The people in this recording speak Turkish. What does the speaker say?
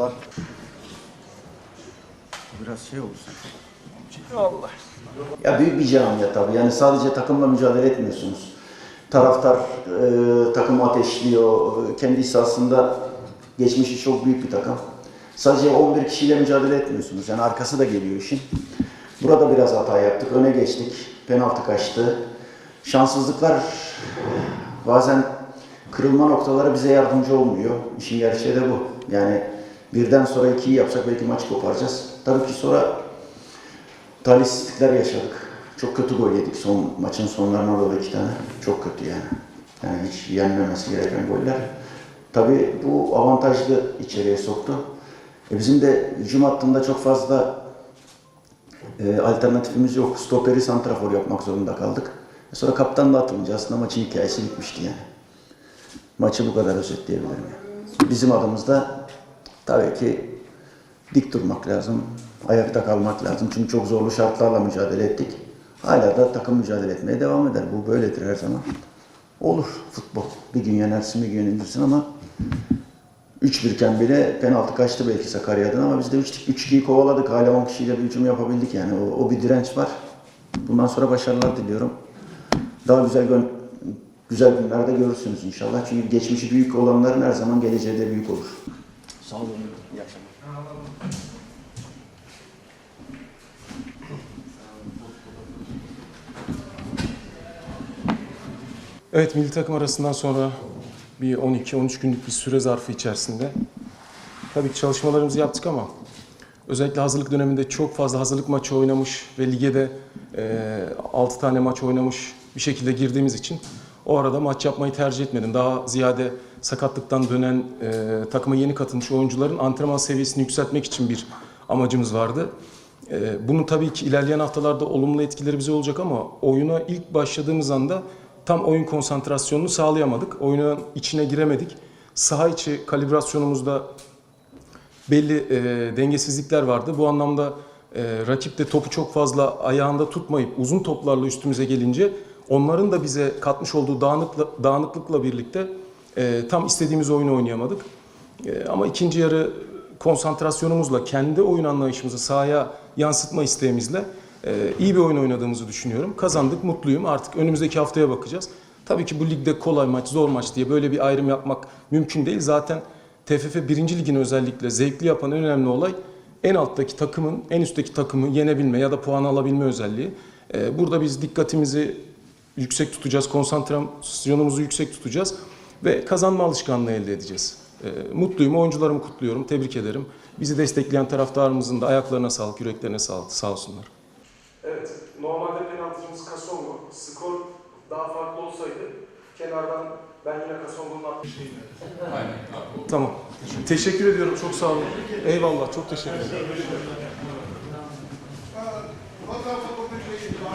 Merhabalar. Biraz şey olsun. Allah. Ya büyük bir camia tabii. Yani sadece takımla mücadele etmiyorsunuz. Taraftar e, takımı ateşliyor. Kendisi aslında geçmişi çok büyük bir takım. Sadece 11 kişiyle mücadele etmiyorsunuz. Yani arkası da geliyor işin. Burada biraz hata yaptık. Öne geçtik. Penaltı kaçtı. Şanssızlıklar bazen kırılma noktaları bize yardımcı olmuyor. İşin gerçeği de bu. Yani birden sonra ikiyi yapsak belki maç koparacağız. Tabii ki sonra talihsizlikler yaşadık. Çok kötü gol yedik son maçın sonlarına doğru iki tane. Çok kötü yani. Yani hiç yenmemesi gereken goller. Tabii bu avantajlı içeriye soktu. E bizim de hücum hattında çok fazla e, alternatifimiz yok. Stoperi santrafor yapmak zorunda kaldık. E sonra kaptan da atılınca aslında maçın hikayesi bitmişti yani. Maçı bu kadar özetleyebilirim. Yani. Bizim adımızda tabii ki dik durmak lazım. Ayakta kalmak lazım. Çünkü çok zorlu şartlarla mücadele ettik. Hala da takım mücadele etmeye devam eder. Bu böyledir her zaman. Olur futbol. Bir gün yenersin, bir gün yenilirsin ama 3-1 iken bile penaltı kaçtı belki Sakarya'dan ama biz de 3-2'yi kovaladık. Hala 10 kişiyle bir hücum yapabildik yani. O, o bir direnç var. Bundan sonra başarılar diliyorum. Daha güzel gön- güzel günlerde görürsünüz inşallah. Çünkü geçmişi büyük olanların her zaman geleceği de büyük olur. Sağ olun. İyi akşamlar. Evet milli takım arasından sonra bir 12-13 günlük bir süre zarfı içerisinde tabii ki çalışmalarımızı yaptık ama özellikle hazırlık döneminde çok fazla hazırlık maçı oynamış ve lige de e, 6 tane maç oynamış bir şekilde girdiğimiz için o arada maç yapmayı tercih etmedim. Daha ziyade sakatlıktan dönen e, takıma yeni katılmış oyuncuların antrenman seviyesini yükseltmek için bir amacımız vardı. Ee, Bunun tabii ki ilerleyen haftalarda olumlu etkileri bize olacak ama oyuna ilk başladığımız anda tam oyun konsantrasyonunu sağlayamadık. Oyunun içine giremedik. Saha içi kalibrasyonumuzda belli e, dengesizlikler vardı. Bu anlamda e, rakip de topu çok fazla ayağında tutmayıp uzun toplarla üstümüze gelince onların da bize katmış olduğu dağınıkla, dağınıklıkla birlikte e, tam istediğimiz oyunu oynayamadık. E, ama ikinci yarı konsantrasyonumuzla, kendi oyun anlayışımızı sahaya yansıtma isteğimizle e, iyi bir oyun oynadığımızı düşünüyorum. Kazandık, mutluyum. Artık önümüzdeki haftaya bakacağız. Tabii ki bu ligde kolay maç, zor maç diye böyle bir ayrım yapmak mümkün değil. Zaten TFF 1. Ligini özellikle zevkli yapan önemli olay en alttaki takımın, en üstteki takımı yenebilme ya da puan alabilme özelliği. E, burada biz dikkatimizi yüksek tutacağız, konsantrasyonumuzu yüksek tutacağız ve kazanma alışkanlığı elde edeceğiz. Ee, mutluyum, oyuncularımı kutluyorum, tebrik ederim. Bizi destekleyen taraftarımızın da ayaklarına sağlık, yüreklerine sağlık, sağ olsunlar. Evet, normalde penaltıcımız Kasongo. Skor daha farklı olsaydı kenardan ben yine Kasongo'nun atmıştım. Aynen. Tamam. Teşekkür, teşekkür ediyorum, çok sağ olun. Eyvallah, çok teşekkür ederim.